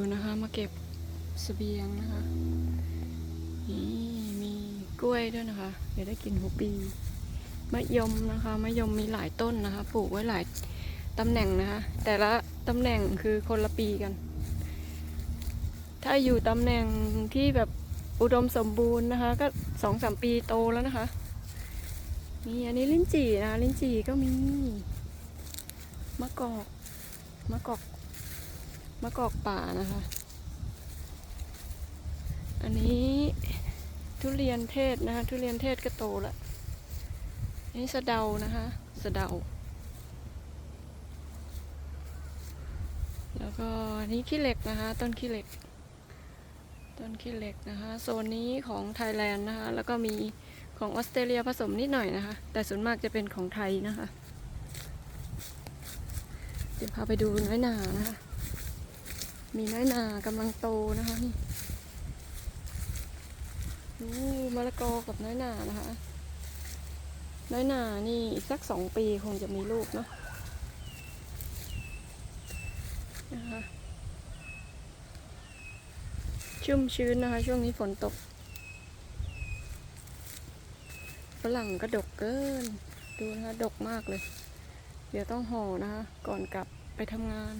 ดูนะคะมาเก็บสเสบียงนะคะนี่มีกล้วยด้วยนะคะ เดี๋ยวได้กินหัวปีมะยมนะคะมะยมมีหลายต้นนะคะ ปลูกไว้หลายตำแหน่งนะคะ แต่ละตำแหน่งคือคนละปีกัน ถ้าอยู่ตำแหน่งที่แบบอุดมสมบูรณ์นะคะ ก็สองสามปีโตแล้วนะคะนี่อันนี้ลิ้นจี่นะลิ้นจี่ก็มีมะกอกมะกอก มะกอกป่านะคะ อันนี้ทุเรียนเทศนะคะ ทุเรียนเทศก็โตแล้วอันนี้สะเดานะคะ สะเดา แล้วก็อันนี้ขี้เหล็กนะคะ ต้นขี้เหล็ก ต้นขี้เหล็กนะคะ โซนนี้ของไทยแลนด์นะคะ แล้วก็มีของออสเตรเลียผสมนิดหน่อยนะคะ แต่ส่วนมากจะเป็นของไทยนะคะ เดี๋ยวพาไปดูน้อยหนานะคะ มีน้อยหนากำลังโตนะคะนี่อู้มะละกอกับน้อยหนานะคะ น้อยหนานี่อีกสักสองปีคงจะมีลูกเนาะนะคะชุ่มชื้นนะคะ ช่วงนี้ฝนตกฝรั่งก็ดกเกิน ดูนะคะ ดกมากเลย เดี๋ยวต้องห่อนะคะ ก่อนกลับไปทำงาน